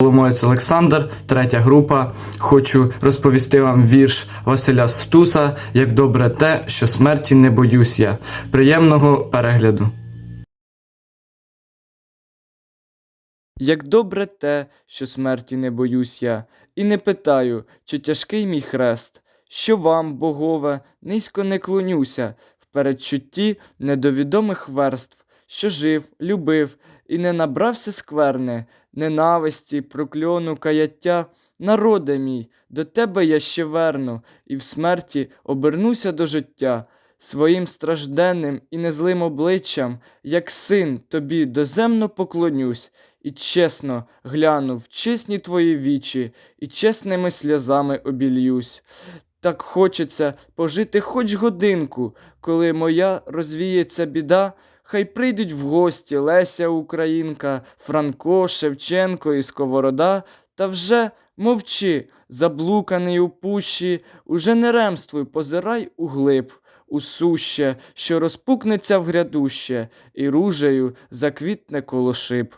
Коломоєць Олександр, третя група. Хочу розповісти вам вірш Василя Стуса Як добре те, що смерті не боюсь я. Приємного перегляду. Як добре те, що смерті не боюсь я, і не питаю, чи тяжкий мій хрест, що вам, богове, низько не клонюся в передчутті недовідомих верств, що жив, любив і не набрався скверни, ненависті, прокльону, каяття. Народе мій, до тебе я ще верну, і в смерті обернуся до життя. Своїм стражденним і незлим обличчям, як син, тобі доземно поклонюсь, і чесно гляну в чесні твої вічі, і чесними сльозами обільюсь. Так хочеться пожити хоч годинку, коли моя розвіється біда, хай прийдуть в гості Леся Українка, Франко, Шевченко і Сковорода, та вже мовчи, заблуканий у пущі, уже не ремствуй, позирай у глиб, у суще, що розпукнеться в грядуще, і ружею заквітне коло шиб.